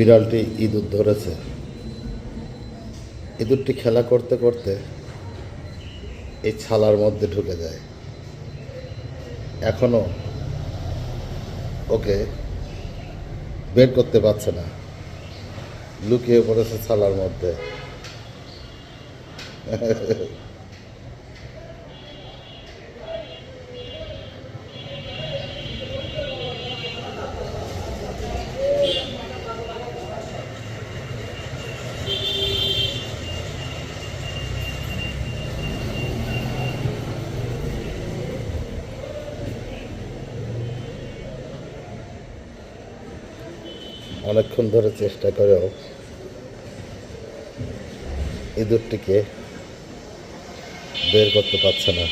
বিড়ালটি ইঁদুর ধরেছে। ইঁদুরটি খেলা করতে করতে এই ছালার মধ্যে ঢুকে যায়। এখনও ওকে বের করতে পারছে না। লুকিয়ে পড়েছে ছালার মধ্যে। অনেকক্ষণ ধরে চেষ্টা করেও ইঁদুরটিকে বের করতে পারছে না।